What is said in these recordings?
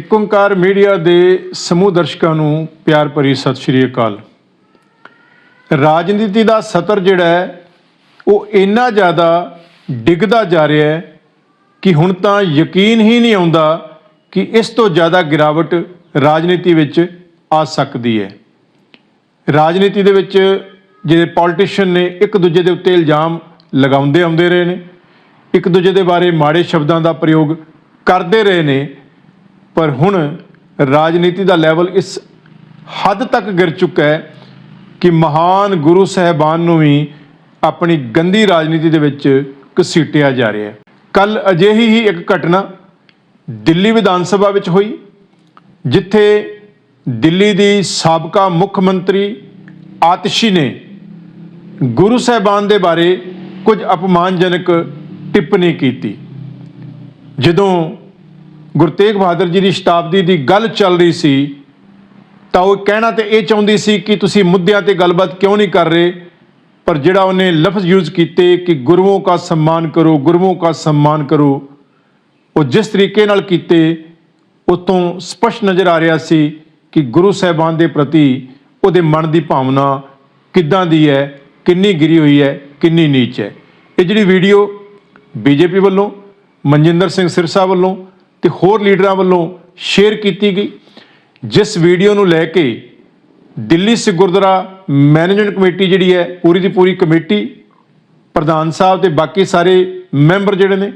ਇੱਕ ਓੰਕਾਰ ਮੀਡੀਆ ਦੇ ਸਮੂਹ ਦਰਸ਼ਕਾਂ ਨੂੰ ਪਿਆਰ ਭਰੀ ਸਤਿ ਸ਼੍ਰੀ ਅਕਾਲ। ਰਾਜਨੀਤੀ ਦਾ ਸਤਰ ਜਿਹੜਾ ਹੈ, ਉਹ ਇੰਨਾ ਜ਼ਿਆਦਾ ਡਿੱਗਦਾ ਜਾ ਰਿਹਾ ਹੈ ਕਿ ਹੁਣ ਤਾਂ ਯਕੀਨ ਹੀ ਨਹੀਂ ਆਉਂਦਾ ਕਿ ਇਸ ਤੋਂ ਜ਼ਿਆਦਾ ਗਿਰਾਵਟ ਰਾਜਨੀਤੀ ਵਿੱਚ ਆ ਸਕਦੀ ਹੈ। ਰਾਜਨੀਤੀ ਦੇ ਵਿੱਚ ਜਿਹੜੇ ਪੋਲੀਟੀਸ਼ੀਅਨ ਨੇ, ਇੱਕ ਦੂਜੇ ਦੇ ਉੱਤੇ ਇਲਜ਼ਾਮ ਲਗਾਉਂਦੇ ਆਉਂਦੇ ਰਹੇ ਨੇ, ਇੱਕ ਦੂਜੇ ਦੇ ਬਾਰੇ ਮਾੜੇ ਸ਼ਬਦਾਂ ਦਾ ਪ੍ਰਯੋਗ ਕਰਦੇ ਰਹੇ ਨੇ ਪਰ ਹੁਣ ਰਾਜਨੀਤੀ ਦਾ ਲੈਵਲ ਇਸ ਹੱਦ ਤੱਕ ਗਿਰ ਚੁੱਕਾ ਹੈ ਕਿ ਮਹਾਨ ਗੁਰੂ ਸਾਹਿਬਾਨ ਨੂੰ ਵੀ ਆਪਣੀ ਗੰਦੀ ਰਾਜਨੀਤੀ ਦੇ ਵਿੱਚ ਘਸੀਟਿਆ ਜਾ ਰਿਹਾ ਹੈ। ਕੱਲ ਅਜਿਹੀ ਹੀ ਇੱਕ ਘਟਨਾ ਦਿੱਲੀ ਵਿਧਾਨ ਸਭਾ ਵਿੱਚ ਹੋਈ, ਜਿੱਥੇ ਦਿੱਲੀ ਦੀ ਸਾਬਕਾ ਮੁੱਖ ਮੰਤਰੀ ਆਤਸ਼ੀ ਨੇ ਗੁਰੂ ਸਾਹਿਬਾਨ ਦੇ ਬਾਰੇ ਕੁਝ ਅਪਮਾਨਜਨਕ ਟਿੱਪਣੀ ਕੀਤੀ। ਜਦੋਂ ਗੁਰੂ ਤੇਗ ਬਹਾਦਰ ਜੀ ਦੀ ਸ਼ਤਾਬਦੀ ਦੀ ਗੱਲ ਚੱਲ ਰਹੀ ਸੀ, ਤਾਂ ਉਹ ਕਹਿਣਾ ਤੇ ਇਹ ਚਾਹੁੰਦੀ ਸੀ ਕਿ ਤੁਸੀਂ ਮੁੱਦਿਆਂ ਤੇ ਗੱਲਬਾਤ ਕਿਉਂ ਨਹੀਂ ਕਰ ਰਹੇ? ਪਰ ਜਿਹੜਾ ਉਹਨੇ ਲਫ਼ਜ਼ ਯੂਜ਼ ਕੀਤੇ ਕਿ ਗੁਰੂਆਂ ਦਾ ਸਨਮਾਨ ਕਰੋ, ਗੁਰੂਆਂ ਦਾ ਸਨਮਾਨ ਕਰੋ, ਉਹ ਜਿਸ ਤਰੀਕੇ ਨਾਲ ਕੀਤੇ ਉਹ ਤੋਂ ਸਪਸ਼ਟ ਨਜ਼ਰ ਆ ਰਿਹਾ ਸੀ ਕਿ ਗੁਰੂ ਸਾਹਿਬਾਨ ਦੇ ਪ੍ਰਤੀ ਉਹਦੇ ਮਨ ਦੀ ਭਾਵਨਾ ਕਿੱਦਾਂ ਦੀ ਹੈ, ਕਿੰਨੀ ਗਿਰੀ ਹੋਈ ਹੈ, ਕਿੰਨੀ ਨੀਚ ਹੈ। ਇਹ ਜਿਹੜੀ ਵੀਡੀਓ ਬੀਜੇਪੀ ਵੱਲੋਂ, ਮਨਜਿੰਦਰ ਸਿੰਘ ਸਿਰਸਾ ਵੱਲੋਂ ਤੇ ਹੋਰ ਲੀਡਰਾਂ ਵੱਲੋਂ ਸ਼ੇਅਰ ਕੀਤੀ ਗਈ। ਜਿਸ ਵੀਡੀਓ ਨੂੰ ਲੈ ਕੇ ਦਿੱਲੀ ਸਿੱਖ ਗੁਰਦੁਆਰਾ ਮੈਨੇਜਮੈਂਟ ਕਮੇਟੀ ਜਿਹੜੀ ਹੈ, ਪੂਰੀ ਦੀ ਪੂਰੀ ਕਮੇਟੀ, ਪ੍ਰਧਾਨ ਸਾਹਿਬ ਤੇ ਬਾਕੀ ਸਾਰੇ ਮੈਂਬਰ ਜਿਹੜੇ ਨੇ,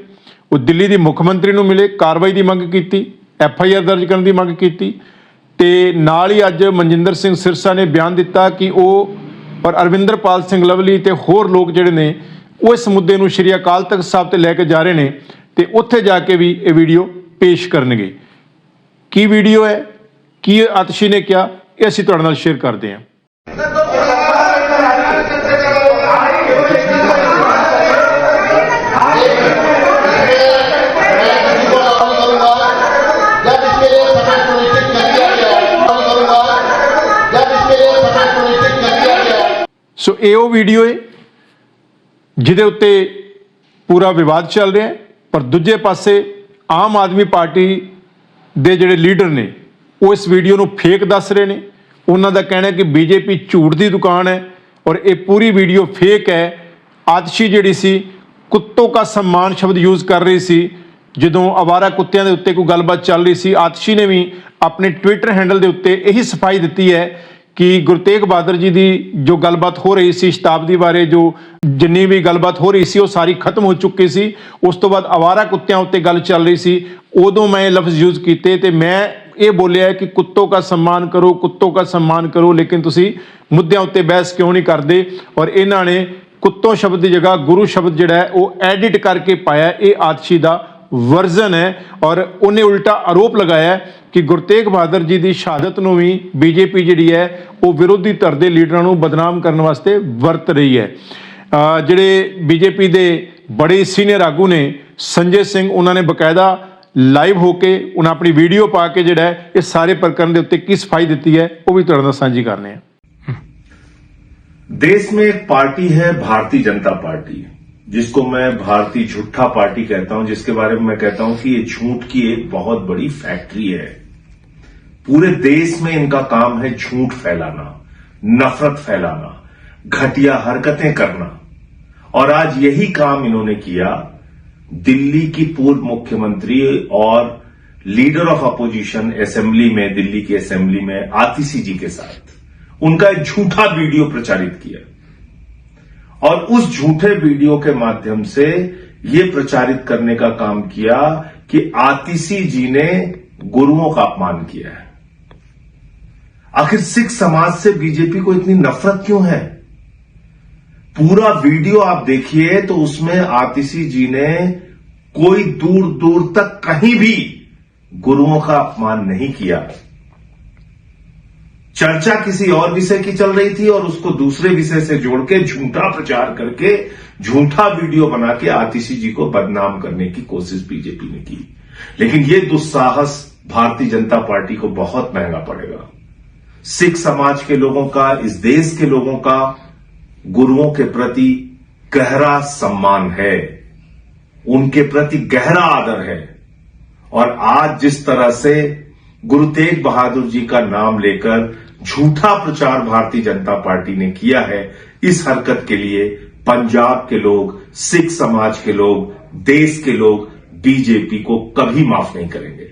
ਉਹ ਦਿੱਲੀ ਦੀ ਮੁੱਖ ਮੰਤਰੀ ਨੂੰ ਮਿਲੇ, ਕਾਰਵਾਈ ਦੀ ਮੰਗ ਕੀਤੀ, ਐਫ ਆਈ ਆਰ ਦਰਜ ਕਰਨ ਦੀ ਮੰਗ ਕੀਤੀ। ਤੇ ਨਾਲ ਹੀ ਅੱਜ ਮਨਜਿੰਦਰ ਸਿੰਘ ਸਿਰਸਾ ਨੇ ਬਿਆਨ ਦਿੱਤਾ ਕਿ ਉਹ ਪਰ ਅਰਵਿੰਦਰਪਾਲ ਸਿੰਘ ਲਵਲੀ ਤੇ ਹੋਰ ਲੋਕ ਜਿਹੜੇ ਨੇ, ਉਹ ਇਸ ਮੁੱਦੇ ਨੂੰ ਸ਼੍ਰੀ ਅਕਾਲ ਤਖਤ ਸਾਹਿਬ ਤੇ ਲੈ ਕੇ ਜਾ ਰਹੇ ਨੇ ਤੇ ਉੱਥੇ ਜਾ ਕੇ ਵੀ ਇਹ ਵੀਡੀਓ ਪੇਸ਼ ਕਰਨਗੇ। ਕੀ ਵੀਡੀਓ ਹੈ? ਕੀ ਅਤਸ਼ੀ ਨੇ ਕਿਹਾ? ਇਹ ਅਸੀਂ ਤੁਹਾਡੇ ਨਾਲ ਸ਼ੇਅਰ ਕਰਦੇ ਹਾਂ। ਸੋ ਇਹ ਉਹ ਵੀਡੀਓ ਹੈ, ਜਿਹਦੇ ਉੱਤੇ ਪੂਰਾ ਵਿਵਾਦ ਚੱਲ ਰਿਹਾ ਪਰ ਦੂਜੇ ਪਾਸੇ ਆਮ ਆਦਮੀ ਪਾਰਟੀ ਦੇ ਜਿਹੜੇ ਲੀਡਰ ਨੇ, ਉਹ ਇਸ ਵੀਡੀਓ ਨੂੰ ਫੇਕ ਦੱਸ ਰਹੇ ਨੇ। ਉਹਨਾਂ ਦਾ ਕਹਿਣਾ ਹੈ ਕਿ ਬੀਜੇਪੀ ਝੂਠ ਦੀ ਦੁਕਾਨ ਹੈ ਔਰ ਇਹ ਪੂਰੀ ਵੀਡੀਓ ਫੇਕ ਹੈ। ਆਤਸ਼ੀ ਜਿਹੜੀ ਸੀ, ਕੁੱਤੋਂ ਦਾ ਸਨਮਾਨ ਸ਼ਬਦ ਯੂਜ਼ ਕਰ ਰਹੀ ਸੀ। ਜਦੋਂ ਆਵਾਰਾ ਕੁੱਤਿਆਂ ਦੇ ਉੱਤੇ ਕੋਈ ਗੱਲਬਾਤ ਚੱਲ ਰਹੀ ਸੀ, ਆਤਸ਼ੀ ਨੇ ਵੀ ਆਪਣੇ ਟਵਿੱਟਰ ਹੈਂਡਲ ਦੇ ਉੱਤੇ ਇਹੀ ਸਫ਼ਾਈ ਦਿੱਤੀ ਹੈ ਕਿ ਗੁਰੂ ਤੇਗ ਬਹਾਦਰ ਜੀ ਦੀ ਜੋ ਗੱਲਬਾਤ ਹੋ ਰਹੀ ਸੀ ਸ਼ਤਾਬਦੀ ਬਾਰੇ, ਜੋ ਜਿੰਨੀ ਵੀ ਗੱਲਬਾਤ ਹੋ ਰਹੀ ਸੀ, ਉਹ ਸਾਰੀ ਖਤਮ ਹੋ ਚੁੱਕੀ ਸੀ। ਉਸ ਤੋਂ ਬਾਅਦ ਆਵਾਰਾ ਕੁੱਤਿਆਂ ਉੱਤੇ ਗੱਲ ਚੱਲ ਰਹੀ ਸੀ। ਉਦੋਂ ਮੈਂ ਇਹ ਲਫ਼ਜ਼ ਯੂਜ਼ ਕੀਤੇ ਤੇ ਮੈਂ ਇਹ ਬੋਲਿਆ ਕਿ ਕੁੱਤੋਂ ਦਾ ਸਨਮਾਨ ਕਰੋ, ਕੁੱਤੋਂ ਦਾ ਸਨਮਾਨ ਕਰੋ, ਲੇਕਿਨ ਤੁਸੀਂ ਮੁੱਦਿਆਂ ਉੱਤੇ ਬਹਿਸ ਕਿਉਂ ਨਹੀਂ ਕਰਦੇ? ਔਰ ਇਹਨਾਂ ਨੇ ਕੁੱਤੋਂ ਸ਼ਬਦ ਦੀ ਜਗ੍ਹਾ ਗੁਰੂ ਸ਼ਬਦ ਜਿਹੜਾ ਹੈ, ਉਹ ਐਡਿਟ ਕਰਕੇ ਪਾਇਆ ਇਹ ਆਦਸ਼ੀ ਦਾ ਵਰਜ਼ਨ ਹੈ ਔਰ ਉਹਨੇ ਉਲਟਾ ਆਰੋਪ ਲਗਾਇਆ ਹੈ ਕਿ ਗੁਰਤੇਗ ਬਹਾਦਰ ਜੀ ਦੀ ਸ਼ਹਾਦਤ ਨੂੰ ਵੀ ਬੀਜੇਪੀ ਜਿਹੜੀ ਹੈ ਉਹ ਵਿਰੋਧੀ ਧਿਰ ਦੇ ਲੀਡਰਾਂ ਨੂੰ ਬਦਨਾਮ ਕਰਨ ਵਾਸਤੇ ਵਰਤ ਰਹੀ ਹੈ ਅਹ ਜਿਹੜੇ ਬੀਜੇਪੀ ਦੇ ਬੜੇ ਸੀਨੀਅਰ ਆਗੂ ਨੇ ਸੰਜੇ ਸਿੰਘ ਉਹਨਾਂ ਨੇ ਬਕਾਇਦਾ ਲਾਈਵ ਹੋ ਕੇ ਉਹਨਾਂ ਆਪਣੀ ਵੀਡੀਓ ਪਾ ਕੇ ਜਿਹੜਾ ਹੈ ਇਹ ਸਾਰੇ ਪ੍ਰਕਰਨ ਦੇ ਉੱਤੇ ਕੀ ਸਫਾਈ ਦਿੱਤੀ ਹੈ ਉਹ ਵੀ ਤੁਹਾਡੇ ਨਾਲ ਸਾਂਝੀ ਕਰਨੇ ਆ देश में एक पार्टी है भारतीय जनता पार्टी जिसको मैं भारतीय झूठा पार्टी कहता हूँ, जिसके बारे में मैं कहता हूँ कि ये झूठ की एक बहुत बड़ी फैक्ट्री है। पूरे देश में इनका काम है झूठ फैलाना, नफरत फैलाना, घटिया हरकतें करना। और आज यही काम इन्होंने किया, दिल्ली की पूर्व मुख्यमंत्री और लीडर ऑफ़ अपोजिशन असेंबली में, दिल्ली की असेंबली में आतिशी जी के साथ, उनका एक झूठा वीडियो प्रचारित किया। और उस झूठे वीडियो के माध्यम से ये प्रचारित करने का काम किया कि आतिशी जी ने गुरुओं का अपमान किया है। आखिर सिख समाज से बीजेपी को इतनी नफरत क्यों है? पूरा वीडियो आप देखिए तो उसमें आतिशी जी ने कोई दूर दूर तक कहीं भी गुरुओं का अपमान नहीं किया। चर्चा किसी और विषय की चल रही थी और उसको दूसरे विषय से जोड़ के झूठा प्रचार करके, झूठा वीडियो बना के आतिशी जी को बदनाम करने की कोशिश बीजेपी ने की। लेकिन ये दुस्साहस भारतीय जनता पार्टी को बहुत महँगा पड़ेगा। सिख समाज के लोगों का, इस देश के लोगों का, गुरुओं के प्रति गहरा सम्मान है। उनके प्रति गहरा आदर है। और आज जिस तरह से गुरु तेग बहादुर जी का नाम लेकर झूठा प्रचार भारतीय जनता पार्टी ने किया है इस हरकत के लिए पंजाब के लोग सिख समाज के लोग देश के लोग बीजेपी को कभी माफ नहीं करेंगे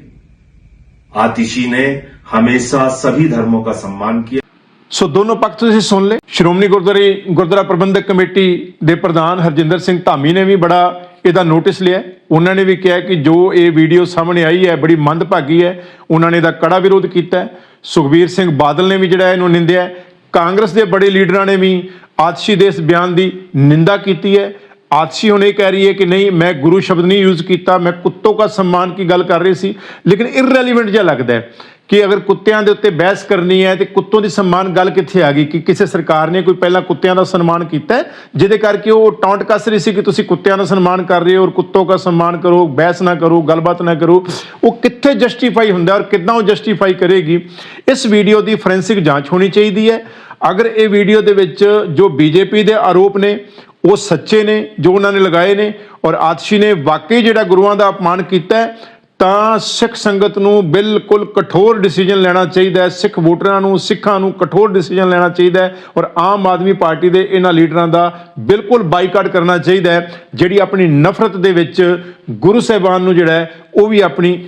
आतिशी ने हमेशा सभी धर्मों का सम्मान किया ਸੋ ਦੋਨੋਂ ਪੱਖ ਤੁਸੀਂ ਸੁਣ ਲਏ ਸ਼੍ਰੋਮਣੀ ਗੁਰਦੁਆਰੇ ਗੁਰਦੁਆਰਾ ਪ੍ਰਬੰਧਕ ਕਮੇਟੀ ਦੇ ਪ੍ਰਧਾਨ ਹਰਜਿੰਦਰ ਸਿੰਘ ਧਾਮੀ ਨੇ ਵੀ ਬੜਾ ਇਹਦਾ ਨੋਟਿਸ ਲਿਆ ਹੈ। ਉਹਨਾਂ ਨੇ ਵੀ ਕਿਹਾ ਕਿ ਜੋ ਇਹ ਵੀਡੀਓ ਸਾਹਮਣੇ ਆਈ ਹੈ ਬੜੀ ਮੰਦਭਾਗੀ ਹੈ ਉਹਨਾਂ ਨੇ ਇਹਦਾ ਕੜਾ ਵਿਰੋਧ ਕੀਤਾ ਹੈ ਸੁਖਬੀਰ ਸਿੰਘ ਬਾਦਲ ਨੇ ਵੀ ਜਿਹੜਾ ਇਹਨੂੰ ਨਿੰਦਿਆ ਹੈ। ਕਾਂਗਰਸ ਦੇ ਬੜੇ ਲੀਡਰਾਂ ਨੇ ਵੀ ਆਤਸ਼ੀ ਦੇ ਇਸ ਬਿਆਨ ਦੀ ਨਿੰਦਾ ਕੀਤੀ ਹੈ आतशी होने कह रही है कि नहीं मैं गुरु शब्द नहीं यूज ਕੀਤਾ ਮੈਂ ਕੁੱਤੋਂ ਦਾ सम्मान की ਗੱਲ ਕਰ ਰਹੀ ਸੀ ਲੇਕਿਨ ਇਰਰੈਲੇਵੈਂਟ ਜਿਹਾ ਲੱਗਦਾ ਹੈ ਕਿ ਅਗਰ ਕੁੱਤਿਆਂ ਦੇ ਉੱਤੇ ਬਹਿਸ ਕਰਨੀ ਹੈ ਤੇ ਕੁੱਤੋਂ ਦੀ ਸਨਮਾਨ ਗੱਲ ਕਿੱਥੇ ਆ ਗਈ? ਕਿ ਕਿਸੇ ਸਰਕਾਰ ਨੇ ਕੋਈ ਪਹਿਲਾਂ ਕੁੱਤਿਆਂ ਦਾ ਸਨਮਾਨ ਕੀਤਾ ਹੈ, ਜਿਹਦੇ ਕਰਕੇ ਉਹ ਟੌਂਟ ਕੱਸ ਰਹੀ ਸੀ ਕਿ ਤੁਸੀਂ ਕੁੱਤਿਆਂ ਦਾ ਸਨਮਾਨ ਕਰ ਰਹੇ ਹੋ ਔਰ ਕੁੱਤੋਂ ਦਾ ਸਨਮਾਨ ਕਰੋ, ਬਹਿਸ ਨਾ ਕਰੋ, ਗੱਲਬਾਤ ਨਾ ਕਰੋ। ਉਹ ਕਿੱਥੇ ਜਸਟੀਫਾਈ ਹੁੰਦਾ ਔਰ ਕਿੱਦਾਂ ਉਹ ਜਸਟੀਫਾਈ ਕਰੇਗੀ? ਇਸ ਵੀਡੀਓ ਦੀ ਫੋਰੈਂਸਿਕ ਜਾਂਚ ਹੋਣੀ ਚਾਹੀਦੀ ਹੈ। ਅਗਰ ਇਹ ਵੀਡੀਓ ਦੇ ਵਿੱਚ ਜੋ ਬੀਜੇਪੀ ਦੇ ਆਰੋਪ ਨੇ, ਉਹ ਸੱਚੇ ਨੇ, ਜੋ ਉਹਨਾਂ ਨੇ ਲਗਾਏ ਨੇ ਔਰ ਆਤਸ਼ੀ ਨੇ ਵਾਕਈ ਜਿਹੜਾ ਗੁਰੂਆਂ ਦਾ ਅਪਮਾਨ ਕੀਤਾ ਹੈ ਤਾਂ ਸਿੱਖ ਸੰਗਤ ਨੂੰ ਬਿਲਕੁਲ ਕਠੋਰ ਡਿਸੀਜਨ ਲੈਣਾ ਚਾਹੀਦਾ ਹੈ। ਸਿੱਖ ਵੋਟਰਾਂ ਨੂੰ, ਸਿੱਖਾਂ ਨੂੰ ਕਠੋਰ ਡਿਸੀਜਨ ਲੈਣਾ ਚਾਹੀਦਾ ਹੈ ਔਰ ਆਮ ਆਦਮੀ ਪਾਰਟੀ ਦੇ ਇਹਨਾਂ ਲੀਡਰਾਂ ਦਾ ਬਿਲਕੁਲ ਬਾਈਕਾਟ ਕਰਨਾ ਚਾਹੀਦਾ ਹੈ। ਜਿਹੜੀ ਆਪਣੀ ਨਫ਼ਰਤ ਦੇ ਵਿੱਚ ਗੁਰੂ ਸਾਹਿਬਾਨ ਨੂੰ ਜਿਹੜਾ ਉਹ ਵੀ ਆਪਣੀ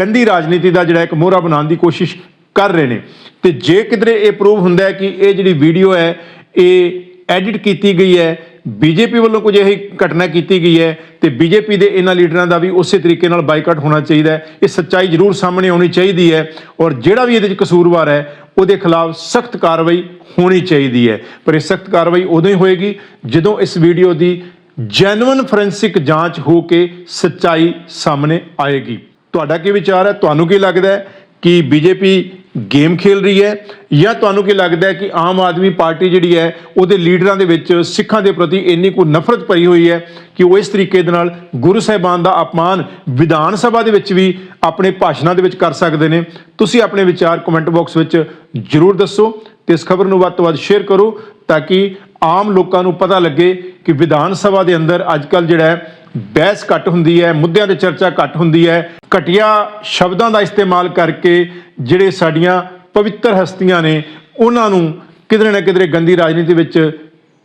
ਗੰਦੀ ਰਾਜਨੀਤੀ ਦਾ ਜਿਹੜਾ ਇੱਕ ਮੋਹਰਾ ਬਣਾਉਣ ਦੀ ਕੋਸ਼ਿਸ਼ ਕਰ ਰਹੇ ਨੇ। ਤੇ ਜੇ ਕਿਧਰੇ ਇਹ ਪ੍ਰੂਵ ਹੁੰਦਾ ਹੈ ਕਿ ਇਹ ਜਿਹੜੀ ਵੀਡੀਓ ਹੈ, ਇਹ ਐਡਿਟ ਕੀਤੀ ਗਈ ਹੈ ਬੀਜੇਪੀ ਵੱਲੋਂ ਕੁਝ ਇਹ ਘਟਨਾ ਕੀਤੀ ਗਈ ਹੈ ਤੇ ਬੀਜੇਪੀ ਦੇ ਇਹਨਾਂ ਲੀਡਰਾਂ ਦਾ ਵੀ ਉਸੇ ਤਰੀਕੇ ਨਾਲ ਬਾਈਕਾਟ ਹੋਣਾ ਚਾਹੀਦਾ ਹੈ। ਇਹ ਸੱਚਾਈ ਜ਼ਰੂਰ ਸਾਹਮਣੇ ਆਉਣੀ ਚਾਹੀਦੀ ਹੈ ਔਰ ਜਿਹੜਾ ਵੀ ਇਹਦੇ ਵਿੱਚ ਕਸੂਰਵਾਰ ਹੈ, ਉਹਦੇ ਖਿਲਾਫ ਸਖਤ ਕਾਰਵਾਈ ਹੋਣੀ ਚਾਹੀਦੀ ਹੈ। ਪਰ ਇਹ ਸਖਤ ਕਾਰਵਾਈ ਉਦੋਂ ਹੀ ਹੋਏਗੀ ਜਦੋਂ ਇਸ ਵੀਡੀਓ ਦੀ ਜੈਨੂਇਨ ਫੋਰੈਂਸਿਕ ਜਾਂਚ ਹੋ ਕੇ ਸੱਚਾਈ ਸਾਹਮਣੇ ਆਏਗੀ। ਤੁਹਾਡਾ ਕੀ ਵਿਚਾਰ ਹੈ? ਤੁਹਾਨੂੰ ਕੀ ਲੱਗਦਾ ਹੈ ਕਿ ਬੀਜੇਪੀ ਗੇਮ ਖੇਲ ਰਹੀ ਹੈ ਜਾਂ ਤੁਹਾਨੂੰ ਕੀ ਲੱਗਦਾ ਹੈ ਕਿ ਆਮ ਆਦਮੀ ਪਾਰਟੀ ਜਿਹੜੀ ਹੈ, ਉਹਦੇ ਲੀਡਰਾਂ ਦੇ ਵਿੱਚ ਸਿੱਖਾਂ ਦੇ ਪ੍ਰਤੀ ਇੰਨੀ ਕੋ ਨਫ਼ਰਤ ਭਰੀ ਹੋਈ ਹੈ ਕਿ ਉਹ ਇਸ ਤਰੀਕੇ ਦੇ ਨਾਲ ਗੁਰੂ ਸਾਹਿਬਾਨ ਦਾ ਅਪਮਾਨ ਵਿਧਾਨ ਸਭਾ ਦੇ ਵਿੱਚ ਵੀ ਆਪਣੇ ਭਾਸ਼ਣਾਂ ਦੇ ਵਿੱਚ ਕਰ ਸਕਦੇ ਨੇ। ਤੁਸੀਂ ਆਪਣੇ ਵਿਚਾਰ ਕਮੈਂਟ ਬਾਕਸ ਵਿੱਚ ਜਰੂਰ ਦੱਸੋ ਤੇ ਇਸ ਖਬਰ ਨੂੰ ਵੱਧ ਤੋਂ ਵੱਧ ਸ਼ੇਅਰ ਕਰੋ ਤਾਂ ਕਿ ਆਮ ਲੋਕਾਂ ਨੂੰ ਪਤਾ ਲੱਗੇ ਕਿ ਵਿਧਾਨ ਸਭਾ ਦੇ ਅੰਦਰ ਅੱਜਕੱਲ ਜਿਹੜਾ ਹੈ, ਬਹਿਸ ਘੱਟ ਹੁੰਦੀ ਹੈ, ਮੁੱਦਿਆਂ ਤੇ ਚਰਚਾ ਘੱਟ ਹੁੰਦੀ ਹੈ। ਘਟੀਆ ਸ਼ਬਦਾਂ ਦਾ ਇਸਤੇਮਾਲ ਕਰਕੇ ਜਿਹੜੇ ਸਾਡੀਆਂ ਪਵਿੱਤਰ ਹਸਤੀਆਂ ਨੇ, ਉਹਨਾਂ ਨੂੰ ਕਿਧਰੇ ਨਾ ਕਿਧਰੇ ਗੰਦੀ ਰਾਜਨੀਤੀ ਵਿੱਚ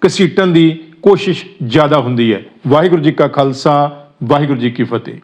ਘਸੀਟਣ ਦੀ ਕੋਸ਼ਿਸ਼ ਜ਼ਿਆਦਾ ਹੁੰਦੀ ਹੈ। ਵਾਹਿਗੁਰੂ ਜੀ ਕਾ ਖਾਲਸਾ, ਵਾਹਿਗੁਰੂ ਜੀ ਕੀ ਫਤਿਹ।